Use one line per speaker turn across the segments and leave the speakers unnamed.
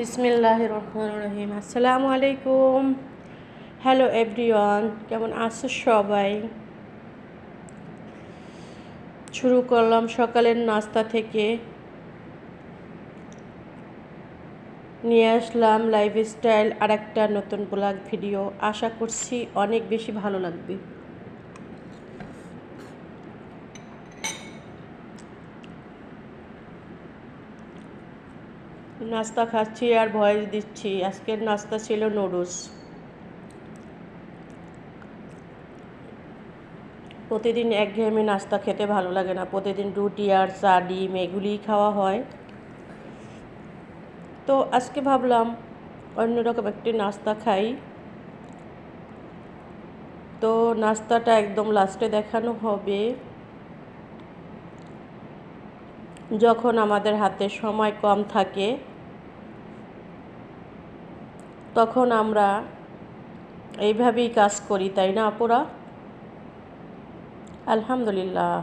বিসমিল্লাহ রহমান রহিম আসসালামু আলাইকুম হ্যালো এভরিওয়ান কেমন আছো সবাই? শুরু করলাম সকালের নাস্তা থেকে। নিয়ে আসলাম লাইফস্টাইল আর একটা নতুন ব্লগ ভিডিও আশা করছি অনেক বেশি ভালো লাগবে। নাস্তা খাচ্ছি আর ভয়েস দিচ্ছি। আজকের নাস্তা ছিল নুডলস। প্রতিদিন একঘেয়েমি নাস্তা খেতে ভালো লাগে না। প্রতিদিন রুটি আর চা, ডিম এগুলিই খাওয়া হয়। তো আজকে ভাবলাম অন্যরকম একটি নাস্তা খাই। তো নাস্তাটা একদম লাস্টে দেখানো হবে। যখন আমাদের হাতে সময় কম থাকে, তখন আমরা এইভাবেই কাজ করি, তাই না আপুরা? আলহামদুলিল্লাহ।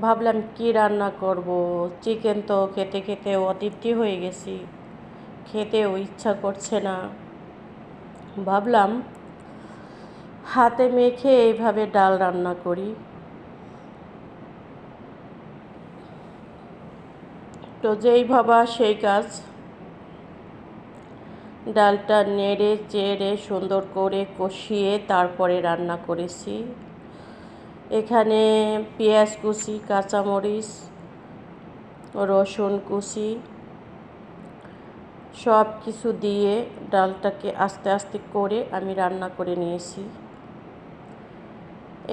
ভাবলাম কি রান্না করব? চিকেন তো খেতে খেতে অতৃপ্তি হয়ে গেছি, খেতেও ইচ্ছা করছে না। ভাবলাম হাতে মেখে এইভাবে ডাল রান্না করি। তো যেই ভাবা সেই কাজ। ডালটা নেড়ে চেড়ে সুন্দর করে কষিয়ে তারপরে রান্না করেছি। এখানে পেঁয়াজ কুচি, কাঁচামরিচ, রসুন কুচি সব কিছু দিয়ে ডালটাকে আস্তে আস্তে করে আমি রান্না করে নিয়েছি।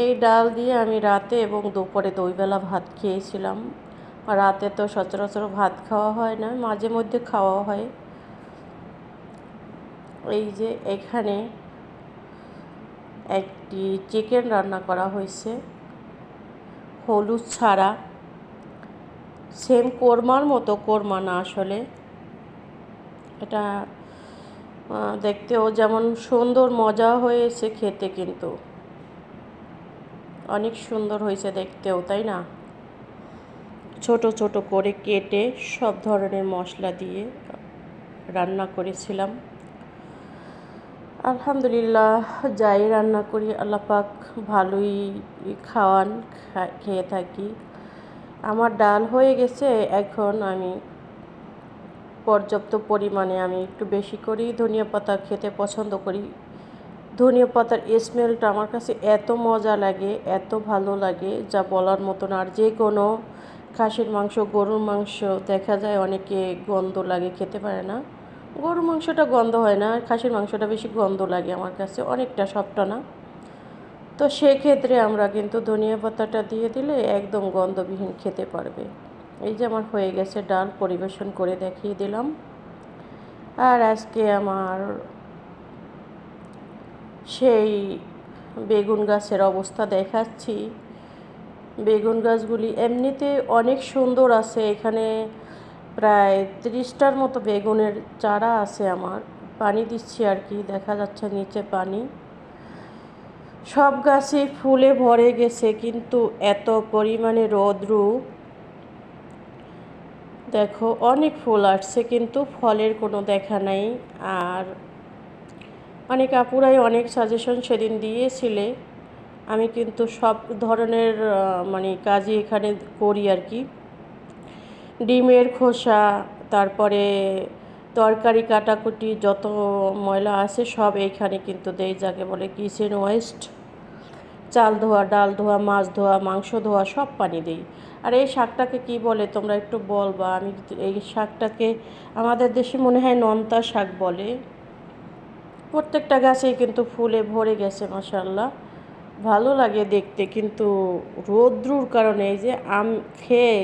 এই ডাল দিয়ে আমি রাতে এবং দুপুরে দুইবেলা ভাত খেয়েছিলাম। রাতে তো সচরাচর ভাত খাওয়া হয় না, মাঝে মধ্যে খাওয়া হয়। এই যে এখানে একটি চিকেন রান্না করা হয়েছে, হলুদ ছাড়া। সেম কোরমার মতো কোরমা না আসলে। এটা দেখতেও যেমন সুন্দর মজা হয়েছে খেতে কিন্তু। অনেক সুন্দর হয়েছে দেখতেও, তাই না? ছোট ছোট করে কেটে সব ধরনের মশলা দিয়ে রান্না করেছিলাম। আলহামদুলিল্লাহ, যাই রান্না করি আল্লাপাক ভালোই খাওয়ান খেয়ে থাকি। আমার ডাল হয়ে গেছে, এখন আমি পর্যাপ্ত পরিমাণে আমি একটু বেশি করি ধনিয়া পাতা খেতে পছন্দ করি। ধনিয়া পাতার স্মেলটা আমার কাছে এত মজা লাগে, এত ভালো লাগে, যা বলার মতন আর যে কোনো খাসির মাংস, গরুর মাংস, দেখা যায় অনেকে গন্ধ লাগে, খেতে পারে না। গরুর মাংসটা গন্ধ হয় না, আর খাসির মাংসটা বেশি গন্ধ লাগে আমার কাছে, অনেকটা সবটা না। তো সেক্ষেত্রে আমরা কিন্তু ধনিয়া পাতাটা দিয়ে দিলে একদম গন্ধবিহীন খেতে পারবে। এই যে আমার হয়ে গেছে ডাল, পরিবেশন করে দেখিয়ে দিলাম। আর আজকে আমার সেই বেগুন গাছের অবস্থা দেখাচ্ছি। বেগুন গাছগুলি এমনিতে অনেক সুন্দর আছে। এখানে প্রায় তিরিশটার মতো বেগুনের চারা আছে আমার। পানি দিচ্ছি আর কি, দেখা যাচ্ছে নিচে পানি। সব গাছে ফুলে ভরে গেছে, কিন্তু এত পরিমাণে রোদ্রু। দেখো, অনেক ফুল আসছে, কিন্তু ফলের কোনো দেখা নাই। আর অনেক আপুরাই অনেক সাজেশন সেদিন দিয়েছিলে। আমি কিন্তু সব ধরনের মানে কাজই এখানে করি আর কি। ডিমের খোসা, তারপরে তরকারি কাটাকুটি, যত ময়লা আছে সব এইখানে কিন্তু দেই যাকে বলে কিচেন ওয়েস্ট চাল ধোয়া, ডাল ধোয়া, মাছ ধোয়া, মাংস ধোয়া, সব পানি দিই। আর এই শাকটাকে কি বলে তোমরা একটু বলবা? আমি এই শাকটাকে আমাদের দেশে মনে হয় নন্তা শাক বলে। প্রত্যেকটা গাছেই কিন্তু ফুলে ভরে গেছে মাসাল্লাহ ভালো লাগে দেখতে, কিন্তু রৌদ্রুর কারণে এই যে আম খেয়ে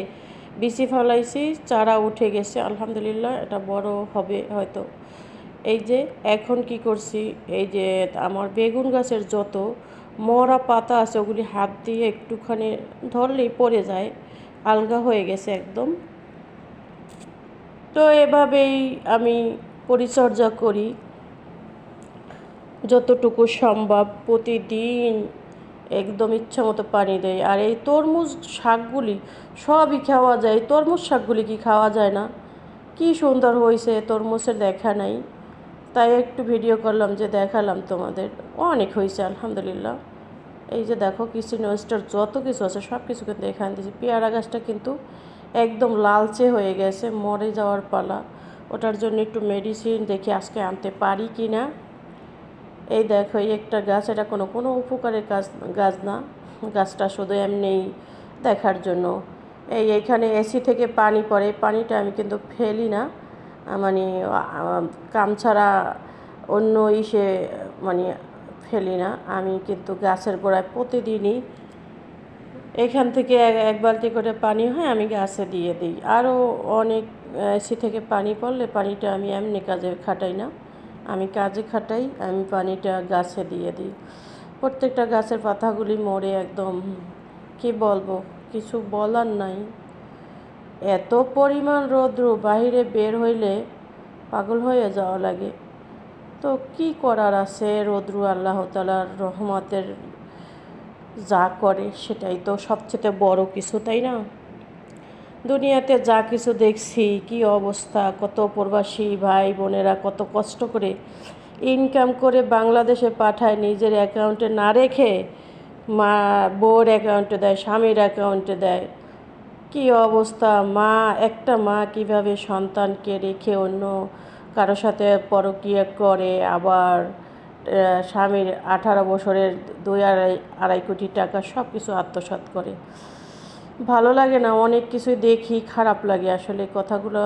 বিচি ফলাইছি, চারা উঠে গেছে, আলহামদুলিল্লাহ এটা বড় হবে হয়তো। এই যে এখন কি করছি, এই যে আমার বেগুন গাছের যত মরা পাতা আছে, ওগুলি হাত দিয়ে একটুখানি ধরলেই পড়ে যায়, আলগা হয়ে গেছে একদম। তো এভাবেই আমি পরিচর্যা করি, যতটুকু সম্ভব প্রতিদিন একদম ইচ্ছা মতো পানি দেয়। আর এই তরমুজ শাকগুলি সবই খাওয়া যায়। তরমুজ শাকগুলি কি খাওয়া যায় না? কি সুন্দর হয়েছে তরমুজের দেখা নাই। তাই একটু ভিডিও করলাম যে দেখালাম তোমাদের। অনেক হয়েছে, আলহামদুলিল্লাহ। এই যে দেখো কিচেন ওয়েস্টার যত কিছু আছে সব কিছু কিন্তু এখান দিয়েছি। পেয়ারা গাছটা কিন্তু একদম লালচে হয়ে গেছে, মরে যাওয়ার পালা। ওটার জন্য একটু মেডিসিন দেখি আজকে আনতে পারি কি না এই দেখো, এই একটা গাছ, এটা কোনো কোনো উপকারের গাছ গাছ না। গাছটা শুধু এমনিই দেখার জন্য। এই এইখানে এসি থেকে পানি পড়ে, পানিটা আমি কিন্তু ফেলি না। মানে কাম ছাড়া অন্য ইসে মানে ফেলি না। আমি কিন্তু গাছের গোড়ায় প্রতিদিনই এখান থেকে এক বালতি করে পানি হয়, আমি গাছে দিয়ে দিই। আরও অনেক এসি থেকে পানি পড়লে পানিটা আমি এমনি কাজে খাটাই না। আমি কাজে খাটাই, আমি পানিটা গাছে দিয়ে দিই। প্রত্যেকটা গাছের পাতাগুলি মরে একদম, কি বলব, কিছু বলার নাই। এত পরিমাণ রৌদ্র বাইরে বের হইলে পাগল হয়ে যাওয়া লাগে। তো কি করার আছে রৌদ্র আল্লাহ তালার রহমতের, যা করে সেটাই তো সবচেয়ে বড় কিছু, তাই না? দুনিয়াতে যা কিছু দেখছি, কি অবস্থা, কত প্রবাসী ভাই বোনেরা কত কষ্ট করে ইনকাম করে বাংলাদেশে পাঠায়, নিজের অ্যাকাউন্টে না রেখে মা, বউর অ্যাকাউন্টে দেয়, স্বামীর অ্যাকাউন্টে দেয়। কি অবস্থা? মা, একটা মা কীভাবে সন্তানকে রেখে অন্য কারোর সাথে পরকীয়া করে? আবার স্বামীর আঠারো বছরের দুই আড়াই আড়াই কোটি টাকা সব কিছু আত্মসাৎ করে। ভালো লাগে না, অনেক কিছুই দেখি, খারাপ লাগে। আসলে কথাগুলো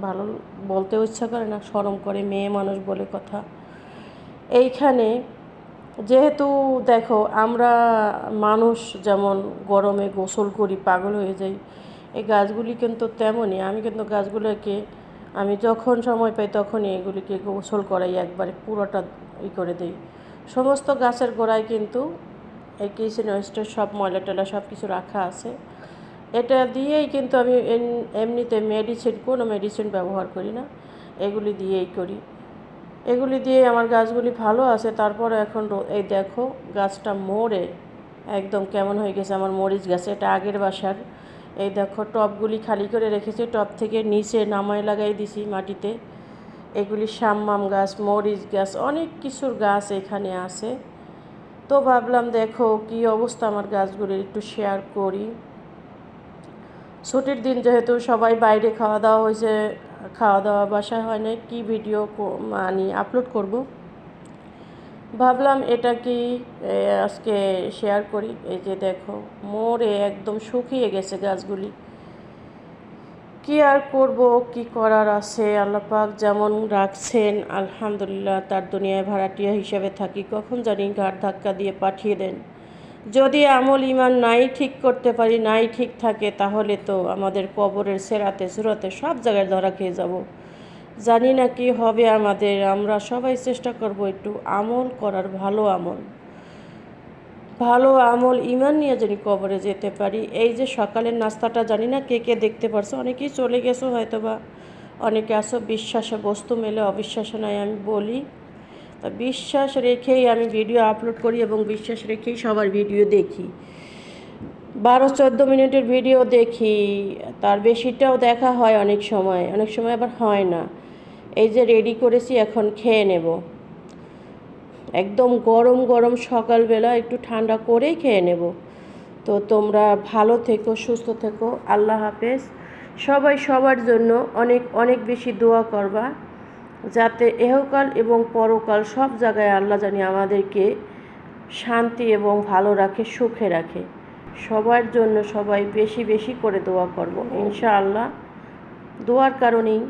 ভালো বলতেও ইচ্ছা করে না, শরম করে, মেয়ে মানুষ বলে কথা। এইখানে যেহেতু দেখো, আমরা মানুষ যেমন গরমে গোসল করি, পাগল হয়ে যাই, এই গাছগুলি কিন্তু তেমনই। আমি কিন্তু গাছগুলোকে, আমি যখন সময় পাই তখনই এগুলিকে গোসল করাই, একবারে পুরোটা ই করে দিই। সমস্ত গাছের গোড়ায় কিন্তু এই কিচেন ওয়েস্টের সব ময়লা টয়লা সব কিছু রাখা আছে। এটা দিয়েই কিন্তু আমি এমনিতে মেডিসিন কোনো মেডিসিন ব্যবহার করি না। এগুলি দিয়েই করি। এগুলি দিয়ে আমার গাছগুলি ভালো আছে। তারপরে এখন এই দেখো গাছটা মরে, একদম কেমন হয়ে গেছে আমার মরিচ গাছ। এটা আগের বাসার। এই দেখো টবগুলি খালি করে রেখেছি। টব থেকে নিচে নামায় লাগাই দিছি মাটিতে। এগুলি সাম্মাম গাছ, মরিচ গাছ, অনেক কিছুর গাছ এখানে আছে। তো ভাবলাম দেখো কি অবস্থা আমার গাছগুলির, একটু শেয়ার করি। ছুটির দিন যেহেতু সবাই বাইরে খাওয়া দাওয়া হয়েছে, খাওয়া দাওয়া বাসায় হয় না কি ভিডিও মানে আপলোড করব? ভাবলাম এটা কি আজকে শেয়ার করি, এই যে দেখো, মোড়ে একদম শুকিয়ে গেছে গাছগুলি। কি আর করব, কি করার আছে, আল্লাহ পাক যেমন রাখছেন, আলহামদুলিল্লাহ তার দুনিয়ায় ভাড়াটিয়া হিসেবে থাকি, কখন জানি ঘাট ধাক্কা দিয়ে পাঠিয়ে দেন। যদি আমল ইমান নাই ঠিক করতে পারি, নাই ঠিক থাকে, তাহলে তো আমাদের কবরের সেরাতে, সুরাতে সব জায়গায় ধরা খেয়ে যাব। জানি না কি হবে আমাদের, আমরা সবাই চেষ্টা করব একটু আমল করার, ভালো আমল। ভালো আমল ইমান নিয়ে জানি কবরে যেতে পারি, এই যে সকালের নাস্তাটা জানি না কে কে দেখতে পারছ, অনেকেই চলে গেছো হয়তো বা অনেকে আসো বিশ্বাসে বস্তু মেলে, অবিশ্বাসে নয়, আমি বলি। তা বিশ্বাস রেখেই আমি ভিডিও আপলোড করি এবং বিশ্বাস রেখেই সবার ভিডিও দেখি। বারো চোদ্দ মিনিটের ভিডিও দেখি, তার বেশিটাও দেখা হয় অনেক সময় অনেক সময় আবার হয় না। এই যে রেডি করেছি, এখন খেয়ে নেব। একদম গরম গরম সকালবেলা একটু ঠান্ডা করেই খেয়ে নেব। তো তোমরা ভালো থেকো, সুস্থ থেকো, আল্লাহ হাফেজ। সবাই সবার জন্য অনেক অনেক বেশি দোয়া করবা। যাতে এহকাল এবং পরকাল সব জায়গায় আল্লাহ জানি আমাদেরকে শান্তি এবং ভালো রাখে, সুখে রাখে। সবার জন্য সবাই বেশি বেশি করে দোয়া করব। ইনশাআল্লাহ। দোয়ার কারণেই